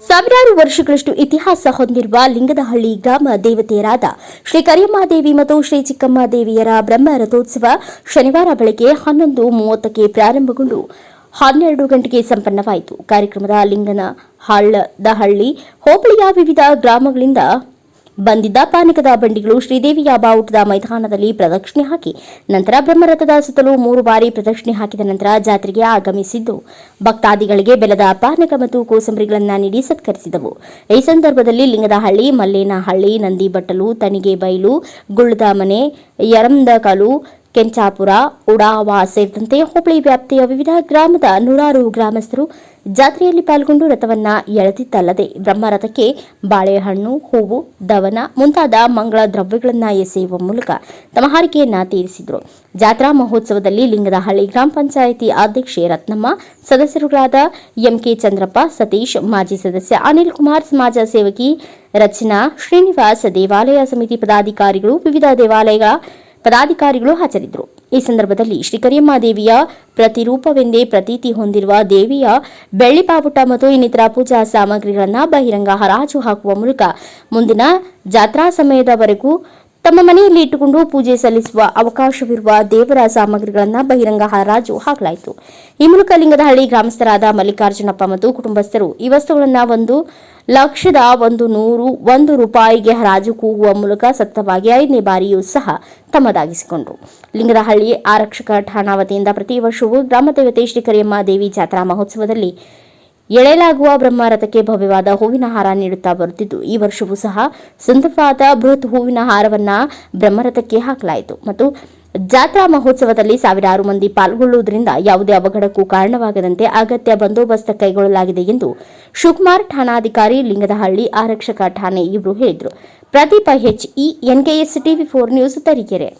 ಸಾವಿರಾರು ವರ್ಷಗಳಷ್ಟು ಇತಿಹಾಸ ಹೊಂದಿರುವ ಲಿಂಗದಹಳ್ಳಿ ಗ್ರಾಮ ದೇವತೆಯರಾದ ಶ್ರೀ ಕರಿಯಮ್ಮಾದೇವಿ ಮತ್ತು ಶ್ರೀ ಚಿಕ್ಕಮ್ಮದೇವಿಯರ ಬ್ರಹ್ಮ ರಥೋತ್ಸವ ಶನಿವಾರ ಬೆಳಗ್ಗೆ ಹನ್ನೊಂದು ಮೂವತ್ತಕ್ಕೆ ಪ್ರಾರಂಭಗೊಂಡು ಹನ್ನೆರಡು ಗಂಟೆಗೆ ಸಂಪನ್ನವಾಯಿತು. ಕಾರ್ಯಕ್ರಮದ ಲಿಂಗನ ಹಳ್ಳದಹಳ್ಳಿ ಹೋಬಳಿಯ ವಿವಿಧ ಗ್ರಾಮಗಳಿಂದ ಬಂದಿದ್ದ ಪಾನಕದ ಬಂಡಿಗಳು ಶ್ರೀದೇವಿಯ ಬಾವುಟದ ಮೈದಾನದಲ್ಲಿ ಪ್ರದಕ್ಷಿಣೆ ಹಾಕಿ ನಂತರ ಬ್ರಹ್ಮರಥದ ಸುತ್ತಲೂ ಮೂರು ಬಾರಿ ಪ್ರದಕ್ಷಿಣೆ ಹಾಕಿದ ನಂತರ ಜಾತ್ರೆಗೆ ಆಗಮಿಸಿದ್ದು. ಭಕ್ತಾದಿಗಳಿಗೆ ಬೆಲದ ಪಾನಕ ಮತ್ತು ಕೋಸಂಬರಿಗಳನ್ನು ನೀಡಿ ಸತ್ಕರಿಸಿದವು. ಈ ಸಂದರ್ಭದಲ್ಲಿ ಲಿಂಗದಹಳ್ಳಿ, ಮಲ್ಲೇನಹಳ್ಳಿ, ನಂದಿಬಟ್ಟಲು ತನಿಗೆ ಬೈಲು ಗುಳ್ಳದ ಮನೆ ಯರಂದಕಲು ಕೆಂಚಾಪುರ, ಉಡಾವಾ ಸೇರಿದಂತೆ ಹೋಬಳಿ ವ್ಯಾಪ್ತಿಯ ವಿವಿಧ ಗ್ರಾಮದ ನೂರಾರು ಗ್ರಾಮಸ್ಥರು ಜಾತ್ರೆಯಲ್ಲಿ ಪಾಲ್ಗೊಂಡು ರಥವನ್ನ ಎಳೆದಿತ್ತಲ್ಲದೆ ಬ್ರಹ್ಮರಥಕ್ಕೆ ಬಾಳೆಹಣ್ಣು, ಹೂವು, ದವನ ಮುಂತಾದ ಮಂಗಳ ದ್ರವ್ಯಗಳನ್ನು ಎಸೆಯುವ ಮೂಲಕ ತಮ್ಮ ಹಾರಿಕೆಯನ್ನ ತೀರಿಸಿದರು. ಜಾತ್ರಾ ಮಹೋತ್ಸವದಲ್ಲಿ ಲಿಂಗದಹಳ್ಳಿ ಗ್ರಾಮ ಪಂಚಾಯಿತಿ ಅಧ್ಯಕ್ಷೆ ರತ್ನಮ್ಮ, ಸದಸ್ಯರುಗಳಾದ ಎಂಕೆ ಚಂದ್ರಪ್ಪ, ಸತೀಶ್, ಮಾಜಿ ಸದಸ್ಯ ಅನಿಲ್ ಕುಮಾರ್ ಸಮಾಜ ಸೇವಕಿ ರಚನಾ, ಶ್ರೀನಿವಾಸ್ ದೇವಾಲಯ ಸಮಿತಿ ಪದಾಧಿಕಾರಿಗಳು, ವಿವಿಧ ದೇವಾಲಯ ಪದಾಧಿಕಾರಿಗಳು ಹಾಜರಿದ್ದರು. ಈ ಸಂದರ್ಭದಲ್ಲಿ ಶ್ರೀ ಕರಿಯಮ್ಮಾದೇವಿಯ ಪ್ರತಿರೂಪವೆಂದೇ ಪ್ರತೀತಿ ಹೊಂದಿರುವ ದೇವಿಯ ಬೆಳ್ಳಿ ಬಾವುಟ ಮತ್ತು ಇನ್ನಿತರ ಪೂಜಾ ಸಾಮಗ್ರಿಗಳನ್ನು ಬಹಿರಂಗ ಹರಾಜು ಹಾಕುವ ಮೂಲಕ ಮುಂದಿನ ಜಾತ್ರಾ ಸಮಯದವರೆಗೂ ತಮ್ಮ ಮನೆಯಲ್ಲಿ ಇಟ್ಟುಕೊಂಡು ಪೂಜೆ ಸಲ್ಲಿಸುವ ಅವಕಾಶವಿರುವ ದೇವರ ಸಾಮಗ್ರಿಗಳನ್ನು ಬಹಿರಂಗ ಹರಾಜು ಹಾಕಲಾಯಿತು. ಈ ಮೂಲಕ ಲಿಂಗದಹಳ್ಳಿ ಗ್ರಾಮಸ್ಥರಾದ ಮಲ್ಲಿಕಾರ್ಜುನಪ್ಪ ಮತ್ತು ಕುಟುಂಬಸ್ಥರು ಈ ವಸ್ತುಗಳನ್ನು ಒಂದು ಲಕ್ಷದ ಒಂದು ನೂರು ಒಂದು ರೂಪಾಯಿಗೆ ಹರಾಜು ಕೂಗುವ ಮೂಲಕ ಸತತವಾಗಿ ಐದನೇ ಬಾರಿಯೂ ಸಹ ತಮ್ಮದಾಗಿಸಿಕೊಂಡರು. ಲಿಂಗದಹಳ್ಳಿ ಆರಕ್ಷಕ ಠಾಣಾ ವತಿಯಿಂದ ಪ್ರತಿ ವರ್ಷವೂ ಗ್ರಾಮ ದೇವತೆ ಶ್ರೀ ಕರಿಯಮ್ಮ ದೇವಿ ಜಾತ್ರಾ ಮಹೋತ್ಸವದಲ್ಲಿ ಎಳೆಯಲಾಗುವ ಬ್ರಹ್ಮರಥಕ್ಕೆ ಭವ್ಯವಾದ ಹೂವಿನ ಹಾರ ನೀಡುತ್ತಾ ಬರುತ್ತಿದ್ದು, ಈ ವರ್ಷವೂ ಸಹ ಸುಂದರವಾದ ಬೃಹತ್ ಹೂವಿನ ಹಾರವನ್ನ ಬ್ರಹ್ಮರಥಕ್ಕೆ ಹಾಕಲಾಯಿತು. ಮತ್ತು ಜಾತ್ರಾ ಮಹೋತ್ಸವದಲ್ಲಿ ಸಾವಿರಾರು ಮಂದಿ ಪಾಲ್ಗೊಳ್ಳುವುದರಿಂದ ಯಾವುದೇ ಅವಘಡಕ್ಕೂ ಕಾರಣವಾಗದಂತೆ ಅಗತ್ಯ ಬಂದೋಬಸ್ತ್ ಕೈಗೊಳ್ಳಲಾಗಿದೆ ಎಂದು ಶಿವಕುಮಾರ್ ಠಾಣಾಧಿಕಾರಿ ಲಿಂಗದಹಳ್ಳಿ ಆರಕ್ಷಕ ಠಾಣೆ ಇವರು ಹೇಳಿದರು. Pradeep H E NKS TV four news Tarikere.